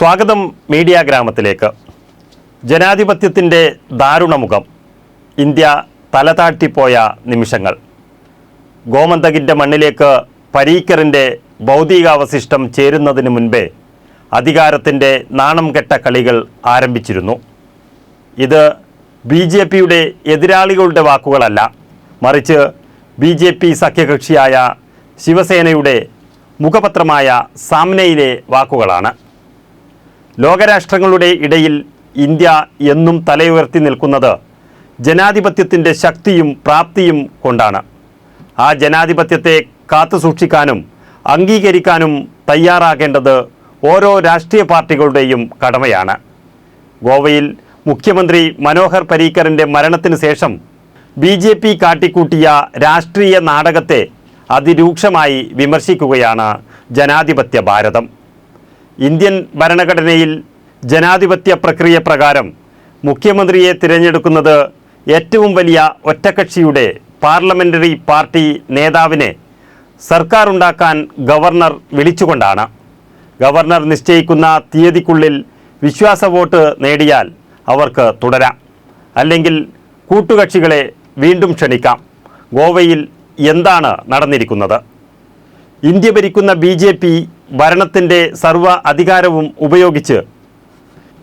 സ്വാഗതം മീഡിയ ഗ്രാമത്തിലേക്ക്. ജനാധിപത്യത്തിന്റെ ദാരുണമുഖം ഇന്ത്യ തലതാഴ്ത്തിപ്പോയ നിമിഷങ്ങൾ. ഗോമന്തകിന്റെ മണ്ണിലേക്ക് പരീക്കറിന്റെ ഭൗതികാവശിഷ്ടം ചേരുന്നതിന് മുൻപേ അധികാരത്തിന്റെ നാണം കെട്ട കളികൾ ആരംഭിച്ചിരുന്നു. ഇത് ബി ജെ പിയുടെ എതിരാളികളുടെ വാക്കുകളല്ല മറിച്ച് ബി ജെ പി സഖ്യകക്ഷിയായ ശിവസേനയുടെ മുഖപത്രമായ സാമ്നയിലെ വാക്കുകളാണ്. ലോകരാഷ്ട്രങ്ങളുടെ ഇടയിൽ ഇന്ത്യ എന്നും തലയുയർത്തി നിൽക്കുന്നത് ജനാധിപത്യത്തിന്റെ ശക്തിയും പ്രാപ്തിയും കൊണ്ടാണ്. ആ ജനാധിപത്യത്തെ കാത്തുസൂക്ഷിക്കാനും അംഗീകരിക്കാനും തയ്യാറാകേണ്ടത് ഓരോ രാഷ്ട്രീയ പാർട്ടികളുടെയും കടമയാണ്. ഗോവയിൽ മുഖ്യമന്ത്രി മനോഹർ പരീക്കറിന്റെ മരണത്തിന് ശേഷം ബി ജെ പി കാട്ടിക്കൂട്ടിയ രാഷ്ട്രീയ നാടകത്തെ അതിരൂക്ഷമായി വിമർശിക്കുകയാണ് ജനാധിപത്യ ഭാരതം. ഇന്ത്യൻ ഭരണഘടനയിൽ ജനാധിപത്യ പ്രക്രിയ പ്രകാരം മുഖ്യമന്ത്രിയെ തിരഞ്ഞെടുക്കുന്നത് ഏറ്റവും വലിയ ഒറ്റക്കക്ഷിയുടെ പാർലമെന്ററി പാർട്ടി നേതാവിനെ സർക്കാർ ഉണ്ടാക്കാൻ ഗവർണർ വിളിച്ചുകൊണ്ടാണ്. ഗവർണർ നിശ്ചയിക്കുന്ന തീയതിക്കുള്ളിൽ വിശ്വാസ വോട്ട് നേടിയാൽ അവർക്ക് തുടരാം. അല്ലെങ്കിൽ കൂട്ടുകക്ഷികളെ വീണ്ടും ക്ഷണിക്കാം. ഗോവയിൽ എന്താണ് നടന്നിരിക്കുന്നത്? ഇന്ത്യ ഭരിക്കുന്ന ബി ജെ പി ഭരണത്തിന്റെ സർവ അധികാരവും ഉപയോഗിച്ച്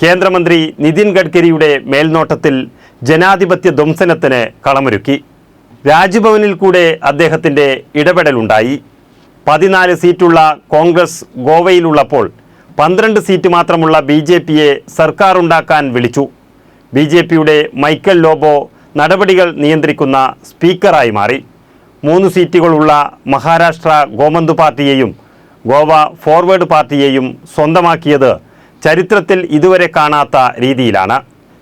കേന്ദ്രമന്ത്രി നിതിൻ ഗഡ്കരിയുടെ മേൽനോട്ടത്തിൽ ജനാധിപത്യ ധ്വംസനത്തിന് കളമൊരുക്കി. രാജ്ഭവനിൽ കൂടെ അദ്ദേഹത്തിന്റെ ഇടപെടലുണ്ടായി. പതിനാല് സീറ്റുള്ള കോൺഗ്രസ് ഗോവയിലുള്ളപ്പോൾ പന്ത്രണ്ട് സീറ്റ് മാത്രമുള്ള ബി ജെ പിയെ സർക്കാർ ഉണ്ടാക്കാൻ വിളിച്ചു. ബി ജെ പിയുടെ മൈക്കൽ ലോബോ നടപടികൾ നിയന്ത്രിക്കുന്ന സ്പീക്കറായി മാറി. മൂന്ന് സീറ്റുകളുള്ള മഹാരാഷ്ട്ര ഗോമന്ത് പാർട്ടിയെയും ഗോവ ഫോർവേഡ് പാർട്ടിയെയും സ്വന്തമാക്കിയത് ചരിത്രത്തിൽ ഇതുവരെ കാണാത്ത രീതിയിലാണ്.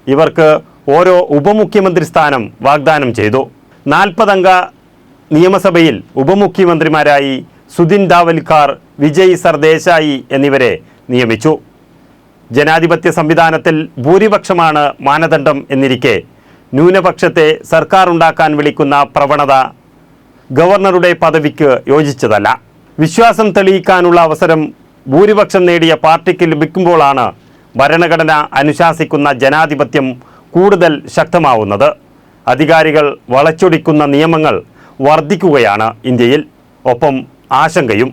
ഇവർക്ക് ഓരോ ഉപമുഖ്യമന്ത്രി സ്ഥാനം വാഗ്ദാനം ചെയ്തു. നാൽപ്പതംഗ നിയമസഭയിൽ ഉപമുഖ്യമന്ത്രിമാരായി സുദിൻ ദാവൽക്കാർ വിജയ് സർദേശായി എന്നിവരെ നിയമിച്ചു. ജനാധിപത്യ സംവിധാനത്തിൽ ഭൂരിപക്ഷമാണ് മാനദണ്ഡം എന്നിരിക്കെ ന്യൂനപക്ഷത്തെ സർക്കാർ ഉണ്ടാക്കാൻ വിളിക്കുന്ന പ്രവണത ഗവർണറുടെ പദവിക്ക് യോജിച്ചതല്ല. വിശ്വാസം തെളിയിക്കാനുള്ള അവസരം ഭൂരിപക്ഷം നേടിയ പാർട്ടിക്ക് ലഭിക്കുമ്പോഴാണ് ഭരണഘടന അനുശാസിക്കുന്ന ജനാധിപത്യം കൂടുതൽ ശക്തമാവുന്നത്. അധികാരികൾ വളച്ചൊടിക്കുന്ന നിയമങ്ങൾ വർദ്ധിക്കുകയാണ് ഇന്ത്യയിൽ. ഒപ്പം ആശങ്കയും